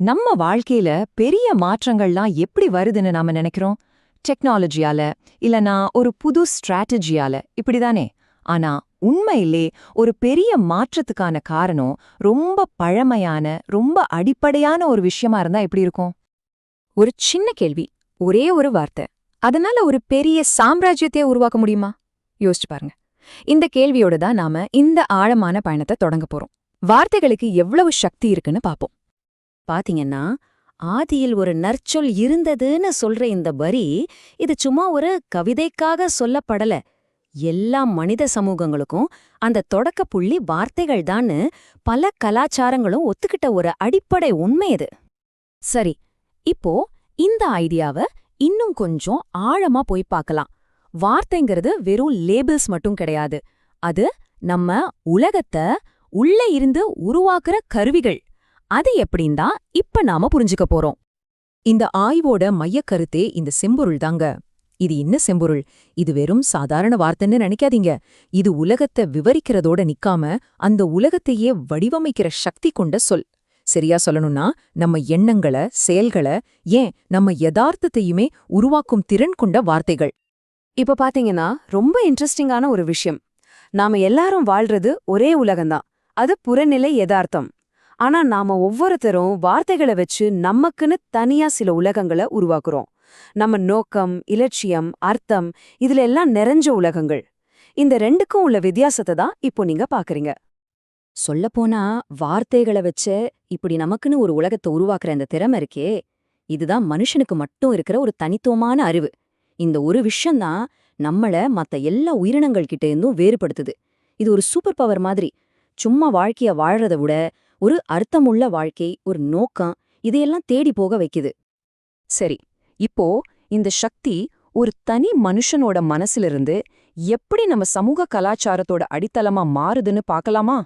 நம்ம வாழ்க்கையில பெரிய மாற்றங்கள்லாம் எப்படி வருதுன்னு நாம நினைக்கிறோம்? டெக்னாலஜியால இல்லனா ஒரு புது ஸ்ட்ராட்டஜியால இப்படிதானே? ஆனா உண்மையிலே ஒரு பெரிய மாற்றத்துக்கான காரணம் ரொம்ப பழமையான ரொம்ப அடிப்படையான ஒரு விஷயமா இருந்தா எப்படி இருக்கும்? ஒரு சின்ன கேள்வி ஒரே ஒரு வார்த்தை. அதனால ஒரு பெரிய சாம்ராஜ்யத்தையே உருவாக்க முடியுமா? யோசிச்சு பாருங்க. இந்த கேள்வியோட தான் நாம இந்த ஆழமான பயணத்தை தொடங்க போறோம். வார்த்தைகளுக்கு எவ்வளவு சக்தி இருக்குன்னு பாப்போம். பாத்தீங்கன்னா ஆதியில் ஒரு நற்சொல் இருந்ததுன்னு சொல்ற இந்த வரி இது சும்மா ஒரு கவிதைக்காக சொல்லப்படல. எல்லா மனித சமூகங்களுக்கும் அந்த தொடக்க புள்ளி வார்த்தைகள் தான்னு பல கலாச்சாரங்களும் ஒத்துக்கிட்ட ஒரு அடிப்படை உண்மை இது. சரி இப்போ இந்த ஐடியாவை இன்னும் கொஞ்சம் ஆழமா போய் பார்க்கலாம் வார்த்தைங்கிறது வெறும் லேபிள்ஸ் மட்டும் கிடையாது. அது நம்ம உலகத்தை உள்ளே இருந்து உருவாக்குற கருவிகள். அது எப்படின் தான் இப்ப நாம புரிஞ்சுக்க போறோம். இந்த ஆய்வோட மையக்கருத்தே இந்த செம்பொருள் தாங்க இது என்ன செம்பொருள்? இது வெறும் சாதாரண வார்த்தைன்னு நினைக்காதீங்க. இது உலகத்தை விவரிக்கிறதோட நிக்காம அந்த உலகத்தையே வடிவமைக்கிற சக்தி கொண்ட சொல். சரியா சொல்லணும்னா நம்ம எண்ணங்கள செயல்கள ஏன் நம்ம யதார்த்தத்தையுமே உருவாக்கும் திறன் கொண்ட வார்த்தைகள். இப்ப பாத்தீங்கன்னா ரொம்ப இன்ட்ரெஸ்டிங்கான ஒரு விஷயம். நாம எல்லாரும் வாழ்றது ஒரே உலகம்தான். அது புறநிலை யதார்த்தம். ஆனா நாம ஒவ்வொருத்தரும் வார்த்தைகளை வச்சு நமக்குன்னு தனியா சில உலகங்களை உருவாக்குறோம். நம்ம நோக்கம் இலட்சியம் அர்த்தம் இதுல எல்லாம் நிறைஞ்ச உலகங்கள். இந்த ரெண்டுக்கும் உள்ள வித்தியாசத்தை தான் இப்போ நீங்க பாக்குறீங்க. சொல்லப்போனா வார்த்தைகளை வச்சு இப்படி நமக்குன்னு ஒரு உலகத்தை உருவாக்குற இந்த திறமை இருக்கே இதுதான் மனுஷனுக்கு மட்டும் இருக்கிற ஒரு தனித்துவமான அறிவு. இந்த ஒரு விஷயம்தான் நம்மள மத்த எல்லா உயிரினங்கள் கிட்ட இருந்தும் வேறுபடுத்துது. இது ஒரு சூப்பர் பவர் மாதிரி. சும்மா வாழ்க்கைய வாழறத விட ஒரு அர்த்தமுள்ள வாழ்க்கை ஒரு நோக்கம் இதையெல்லாம் தேடி போக வைக்குது. சரி இப்போ இந்த சக்தி ஒரு தனி மனுஷனோட மனசிலிருந்து எப்படி நம்ம சமூக கலாச்சாரத்தோட அடித்தளமா மாறுதுன்னு பார்க்கலாமா?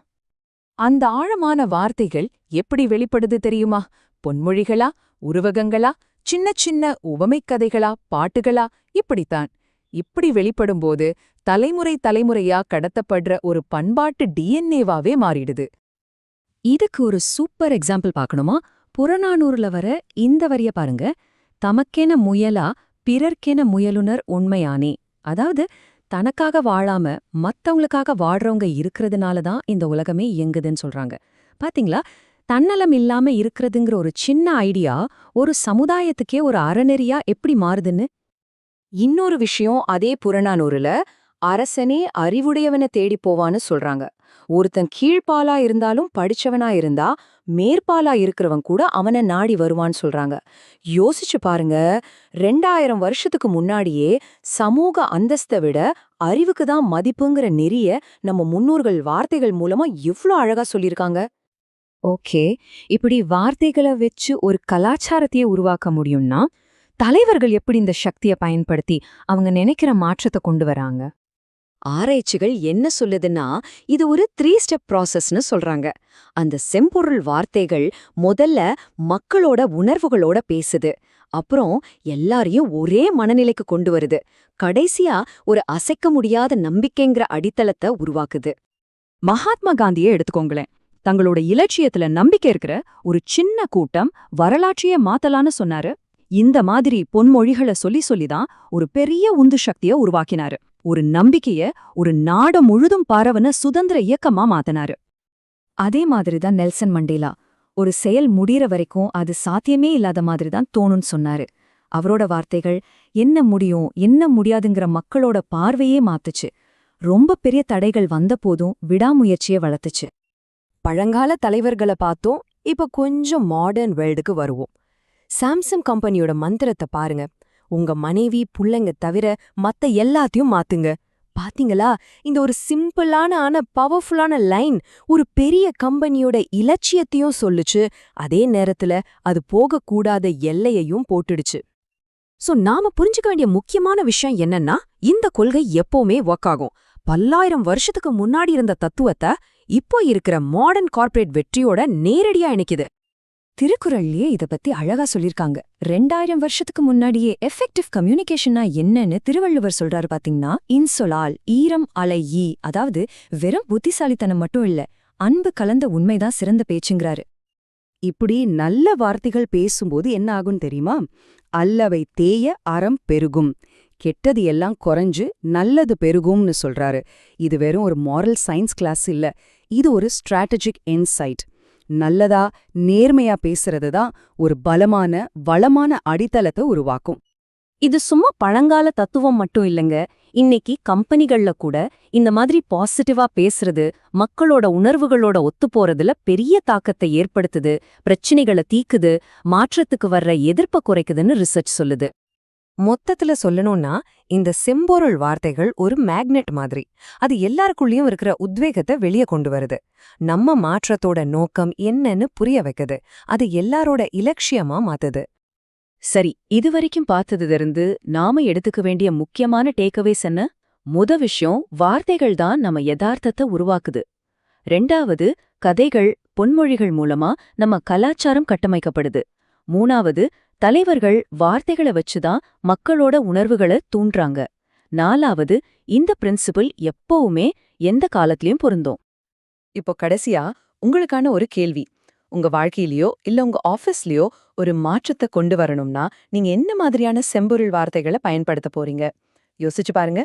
அந்த ஆழமான வார்த்தைகள் எப்படி வெளிப்படுது தெரியுமா? பொன்மொழிகளா உருவகங்களா சின்ன சின்ன உவமைக் கதைகளா பாட்டுகளா? இப்படித்தான். இப்படி வெளிப்படும்போது தலைமுறை தலைமுறையா கடத்தப்படுற ஒரு பண்பாட்டு டிஎன்ஏவாவே மாறிடுது. இதுக்கு ஒரு சூப்பர் எக்ஸாம்பிள் பார்க்கணுமா? புறநானூறுல வர இந்த வரிய பாருங்க. தமக்கென முயலா பிறர்க்கென முயலுனர் உண்மையானே. அதாவது தனக்காக வாழாம மத்தவங்களுக்காக வாழ்றவங்க இருக்கிறதுனால தான் இந்த உலகமே இயங்குதுன்னு சொல்றாங்க. பாத்தீங்களா? தன்னலம் இல்லாம இருக்கிறதுங்கிற ஒரு சின்ன ஐடியா ஒரு சமுதாயத்துக்கே ஒரு அறநெறியா எப்படி மாறுதுன்னு? இன்னொரு விஷயம் அதே புறநானூறுல அரசனே அறிவுடையவனை தேடி போவான்னு சொல்றாங்க. ஒருத்தன் கீழ்ப்பாலா இருந்தாலும் படிச்சவனா இருந்தா மேற்பாலா இருக்கிறவன் கூட அவனை நாடி வருவான்னு சொல்றாங்க. யோசிச்சு பாருங்க ரெண்டாயிரம் வருஷத்துக்கு முன்னாடியே சமூக அந்தஸ்தை விட அறிவுக்கு தான் மதிப்புங்கிற நெறிய நம்ம முன்னோர்கள் வார்த்தைகள் மூலமா எவ்ளோ அழகா சொல்லியிருக்காங்க. ஓகே இப்படி வார்த்தைகளை வச்சு ஒரு கலாச்சாரத்தையே உருவாக்க முடியும்னா தலைவர்கள் எப்படி இந்த சக்தியை பயன்படுத்தி அவங்க நினைக்கிற மாற்றத்தை கொண்டு வராங்க? ஆராய்ச்சிகள் என்ன சொல்லுதுன்னா இது ஒரு த்ரீ ஸ்டெப் ப்ராசஸ்னு சொல்றாங்க. அந்த செம்பொருள் வார்த்தைகள் முதல்ல மக்களோட உணர்வுகளோட பேசுது. அப்புறம் எல்லாரையும் ஒரே மனநிலைக்கு கொண்டு வருது. கடைசியா ஒரு அசைக்க முடியாத நம்பிக்கைங்கிற அடித்தளத்தை உருவாக்குது. மகாத்மா காந்தியை எடுத்துக்கோங்களேன். தங்களோட இலட்சியத்துல நம்பிக்கை இருக்கிற ஒரு சின்ன கூட்டம் வரலாற்றையே மாத்தலான்னு சொன்னாரு. இந்த மாதிரி பொன்மொழிகளை சொல்லி சொல்லிதான் ஒரு பெரிய உந்து சக்திய உருவாக்கினாரு. ஒரு நம்பிக்கைய ஒரு நாடு முழுதும் பரவன சுதந்திர இயக்கமா மாத்தினாரு. அதே மாதிரிதான் நெல்சன் மண்டேலா. ஒரு செயல் முடிகிற வரைக்கும் அது சாத்தியமே இல்லாத மாதிரி தான் தோணும்னு சொன்னாரு. அவரோட வார்த்தைகள் என்ன முடியும் என்ன முடியாதுங்கிற மக்களோட பார்வையே மாத்துச்சு. ரொம்ப பெரிய தடைகள் வந்தபோதும் விடாமுயற்சியை வளர்த்துச்சு பழங்கால தலைவர்களை பார்த்தோம் இப்ப கொஞ்சம் மாடர்ன் வேர்ல்டுக்கு வருவோம். சாம்சங் கம்பெனியோட மந்திரத்தை பாருங்க. உங்க மனைவி புள்ளைங்க தவிர மத்த எல்லாத்தையும் மாத்துங்க. பாத்தீங்களா? இந்த ஒரு சிம்பிளான ஆன பவர்ஃபுல்லான லைன் ஒரு பெரிய கம்பெனியோட இலட்சியத்தையும் சொல்லுச்சு. அதே நேரத்துல அது போகக்கூடாத எல்லையையும் போட்டுடுச்சு. சோ நாம புரிஞ்சுக்க வேண்டிய முக்கியமான விஷயம் என்னன்னா இந்த கொள்கை எப்பவுமே ஒர்க் ஆகும். பல்லாயிரம் வருஷத்துக்கு முன்னாடி இருந்த தத்துவத்தை இப்போ இருக்கிற மாடர்ன் கார்ப்பரேட் வெற்றியோட நேரடியா இணைக்குது. திருக்குறள்லயே இத பத்தி அழகா சொல்லிருக்காங்க. ரெண்டாயிரம் வருஷத்துக்கு முன்னாடியே எஃபெக்டிவ் கம்யூனிகேஷனா என்னன்னு திருவள்ளுவர் சொல்றாரு பாத்தீங்கன்னா இன்சொலால் ஈரம் அலை ஈ. அதாவது வெறும் புத்திசாலித்தனம் மட்டும் இல்ல அன்பு கலந்த உண்மைதான் சிறந்த பேச்சுங்கிறாரு. இப்படி நல்ல வார்த்தைகள் பேசும்போது என்ன ஆகும் தெரியுமா? அல்லவை தேய அறம் பெருகும். கெட்டது எல்லாம் குறைஞ்சு நல்லது பெருகும்னு சொல்றாரு. இது வெறும் ஒரு மாரல் சயின்ஸ் கிளாஸ் இல்ல. இது ஒரு ஸ்ட்ராட்டஜிக் இன்சைட் நல்லதா நேர்மையா பேசுறது தான் ஒரு பலமான வளமான அடித்தளத்தை உருவாக்கும். இது சும்மா பழங்கால தத்துவம் மட்டும் இல்லைங்க. இன்னைக்கு கம்பெனிகள்ல கூட இந்த மாதிரி பாசிட்டிவா பேசுறது மக்களோட உணர்வுகளோட ஒத்துப்போறதுல பெரிய தாக்கத்தை ஏற்படுத்துது பிரச்சனைகளை தீக்குது மாற்றத்துக்கு வர்ற எதிர்ப்ப குறைக்குதுன்னு ரிசர்ச் சொல்லுது. மொத்தத்துல சொல்லணும்னா இந்த செம்பொருள் வார்த்தைகள் ஒரு மேக்னெட் மாதிரி. அது எல்லாருக்குள்ளேயும் இருக்கிற உத்வேகத்தை வெளியே கொண்டு வருது. நம்ம மாற்றத்தோட நோக்கம் என்னன்னு புரிய வைக்குது. அது எல்லாரோட இலட்சியமா மாத்துது. சரி இதுவரைக்கும் பார்த்ததுலேருந்து நாம எடுத்துக்க வேண்டிய முக்கியமான டேக்அவேஸ் என்ன? முத விஷயம் வார்த்தைகள் தான் நம்ம யதார்த்தத்தை உருவாக்குது. ரெண்டாவது கதைகள் பொன்மொழிகள் மூலமா நம்ம கலாச்சாரம் கட்டமைக்கப்படுது. மூணாவது தலைவர்கள் வார்த்தைகளை வச்சுதான் மக்களோட உணர்வுகளை தூண்டுறாங்க. நாலாவது இந்த பிரின்சிபிள் எப்பவுமே எந்த காலத்திலயும் பொருந்தும். இப்போ கடைசியா உங்களுக்கான ஒரு கேள்வி. உங்க வாழ்க்கையிலயோ இல்ல உங்க ஆபீஸ்லயோ ஒரு மாற்றத்தை கொண்டு வரணும்னா நீங்க என்ன மாதிரியான செம்பொருள் வார்த்தைகளை பயன்படுத்த போறீங்க? யோசிச்சு பாருங்க.